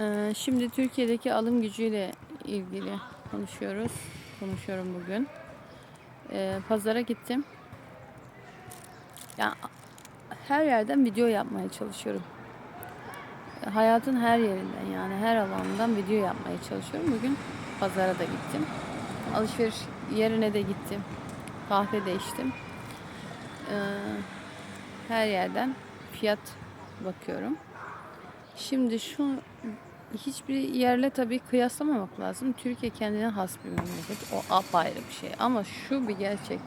Ee, Şimdi Türkiye'deki alım gücüyle ilgili konuşuyoruz. Konuşuyorum bugün. Ee, Pazara gittim. Ya her yerden video yapmaya çalışıyorum. Hayatın her yerinden yani her alanından video yapmaya çalışıyorum. Bugün pazara da gittim. Alışveriş yerine de gittim. Kahve de içtim. Ee, her yerden fiyat bakıyorum. Şimdi şu hiçbir yerle tabii kıyaslamamak lazım. Türkiye kendine has bir memleket. O apayrı bir şey. Ama şu bir gerçek.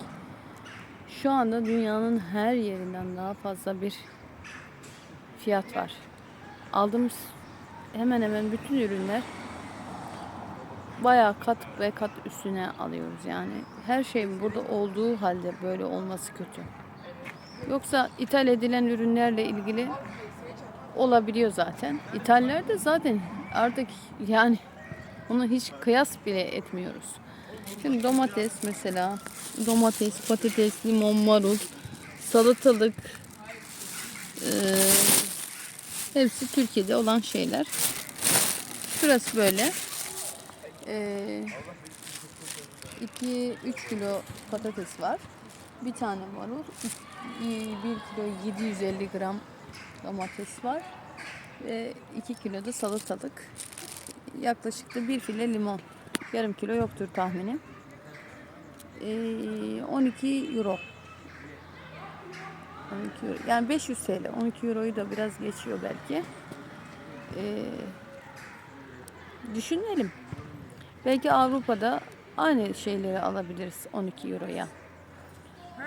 Şu anda dünyanın her yerinden daha fazla bir fiyat var. Aldığımız hemen hemen bütün ürünler bayağı kat ve kat üstüne alıyoruz yani. Her şey burada olduğu halde böyle olması kötü. Yoksa ithal edilen ürünlerle ilgili olabiliyor zaten. İthaller de zaten artık yani onu hiç kıyas bile etmiyoruz. Şimdi domates mesela domates, patates, limon, marul, salatalık eee, hepsi Türkiye'de olan şeyler. Şurası böyle. Eee 2-3 kilo patates var. Bir tane marul, 1 kilo 750 gram domates var ve 2 kilo da salatalık. Yaklaşık da 1 file limon. Yarım kilo yoktur tahminim. Ee, 12 euro. 12 euro. Yani 500 TL. 12 euroyu da biraz geçiyor belki. Ee, düşünelim. Belki Avrupa'da aynı şeyleri alabiliriz 12 euroya.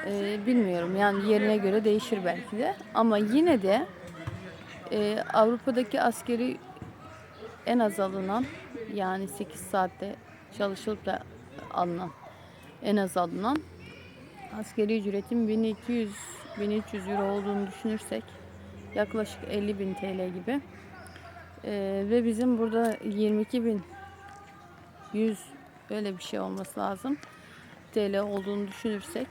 Ee, bilmiyorum. Yani yerine göre değişir belki de. Ama yine de e, Avrupa'daki askeri en az alınan yani 8 saatte çalışılıp da alınan en az alınan askeri ücretin 1200 1300 euro olduğunu düşünürsek yaklaşık 50 bin TL gibi. Ee, ve bizim burada 22 bin 100 öyle bir şey olması lazım TL olduğunu düşünürsek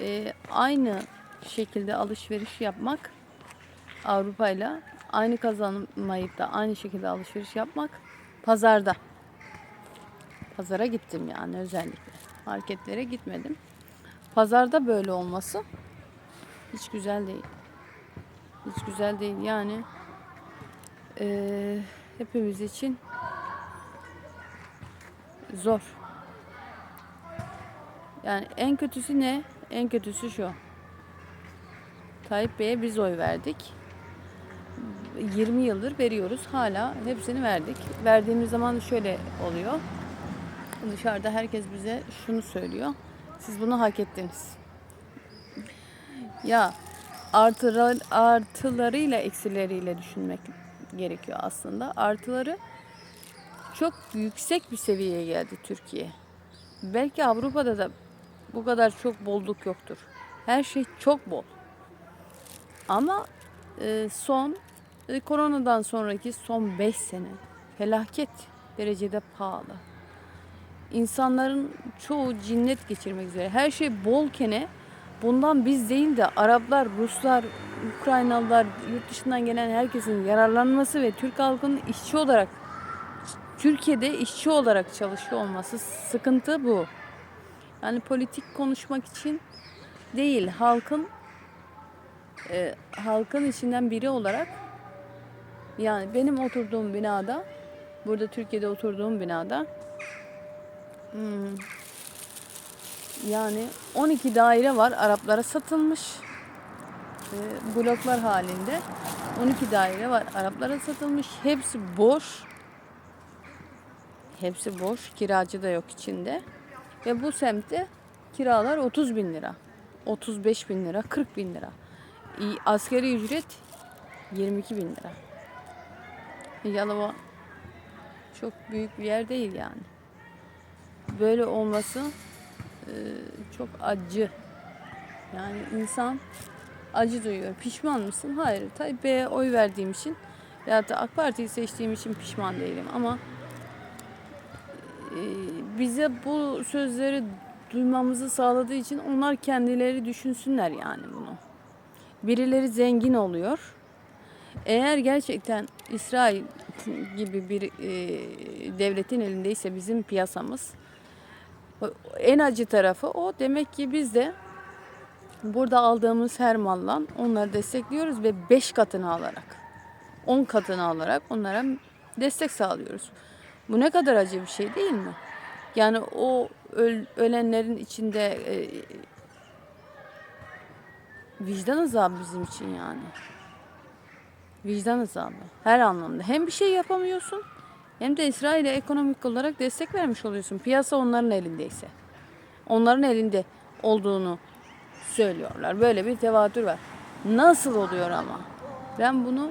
e, aynı şekilde alışveriş yapmak Avrupa'yla aynı kazanmayıp da aynı şekilde alışveriş yapmak pazarda. Pazara gittim yani özellikle. Marketlere gitmedim. Pazarda böyle olması hiç güzel değil. Hiç güzel değil yani eee, hepimiz için zor. Yani en kötüsü ne? En kötüsü şu. Tayyip Bey'e biz oy verdik. 20 yıldır veriyoruz. Hala hepsini verdik. Verdiğimiz zaman şöyle oluyor. Dışarıda herkes bize şunu söylüyor. Siz bunu hak ettiniz. Ya artıları, artılarıyla eksileriyle düşünmek gerekiyor aslında. Artıları çok yüksek bir seviyeye geldi Türkiye. Belki Avrupa'da da bu kadar çok bolluk yoktur. Her şey çok bol. Ama e, son e, koronadan sonraki son 5 sene felaket derecede pahalı. İnsanların çoğu cinnet geçirmek üzere. Her şey bolkene bundan biz değil de Araplar, Ruslar, Ukraynalılar, yurt dışından gelen herkesin yararlanması ve Türk halkının işçi olarak Türkiye'de işçi olarak çalışıyor olması sıkıntı bu. Yani politik konuşmak için değil, halkın e, halkın içinden biri olarak yani benim oturduğum binada burada Türkiye'de oturduğum binada hmm, yani 12 daire var Araplara satılmış e, bloklar halinde. 12 daire var Araplara satılmış. Hepsi boş. Hepsi boş kiracı da yok içinde ve bu semtte kiralar 30 bin lira 35 bin lira 40 bin lira Askeri ücret 22 bin lira. Yalova çok büyük bir yer değil yani. Böyle olması e, çok acı. Yani insan acı duyuyor. Pişman mısın? Hayır. Tayyip Bey'e oy verdiğim için ya da AK Parti'yi seçtiğim için pişman değilim ama bize bu sözleri duymamızı sağladığı için onlar kendileri düşünsünler yani bunu. Birileri zengin oluyor. Eğer gerçekten İsrail gibi bir e, devletin elindeyse bizim piyasamız en acı tarafı o. Demek ki biz de burada aldığımız her mallan onları destekliyoruz ve 5 katını alarak 10 katını alarak onlara destek sağlıyoruz. Bu ne kadar acı bir şey değil mi? Yani o öl- ölenlerin içinde e, vicdan azabı bizim için yani. Vicdan azabı her anlamda. Hem bir şey yapamıyorsun hem de İsrail'e ekonomik olarak destek vermiş oluyorsun. Piyasa onların elindeyse. Onların elinde olduğunu söylüyorlar. Böyle bir tevatür var. Nasıl oluyor ama? Ben bunu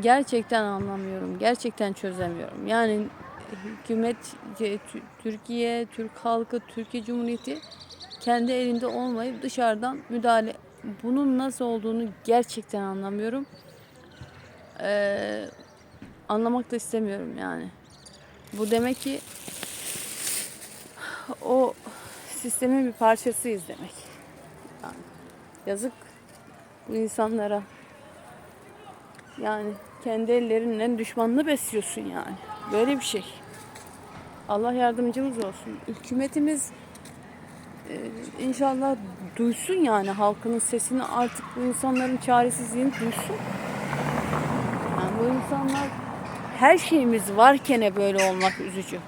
gerçekten anlamıyorum. Gerçekten çözemiyorum. Yani hükümet, e, Tü- Türkiye, Türk halkı, Türkiye Cumhuriyeti kendi elinde olmayıp dışarıdan müdahale bunun nasıl olduğunu gerçekten anlamıyorum. Ee, anlamak da istemiyorum yani. Bu demek ki o sistemin bir parçasıyız demek. Yani yazık bu insanlara. Yani kendi ellerinden düşmanını besliyorsun yani. Böyle bir şey. Allah yardımcımız olsun. Hükümetimiz e, inşallah duysun yani halkının sesini artık bu insanların çaresizliğini duysun. Yani bu insanlar her şeyimiz varken böyle olmak üzücü.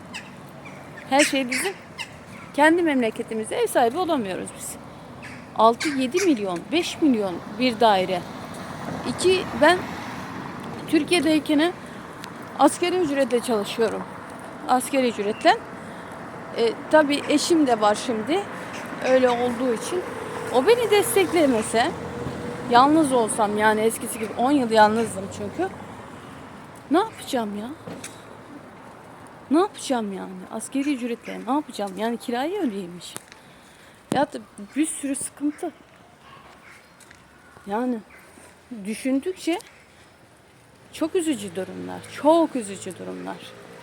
Her şey bizim. Kendi memleketimizde ev sahibi olamıyoruz biz. 6-7 milyon, 5 milyon bir daire. İki, ben Türkiye'deyken askeri ücretle çalışıyorum. Askeri ücretle. E, tabii eşim de var şimdi. Öyle olduğu için. O beni desteklemese, yalnız olsam yani eskisi gibi 10 yıl yalnızdım çünkü. Ne yapacağım ya? Ne yapacağım yani? Askeri ücretle ne yapacağım? Yani kirayı ödeyeymiş. Ya da bir sürü sıkıntı. Yani düşündükçe çok üzücü durumlar. Çok üzücü durumlar.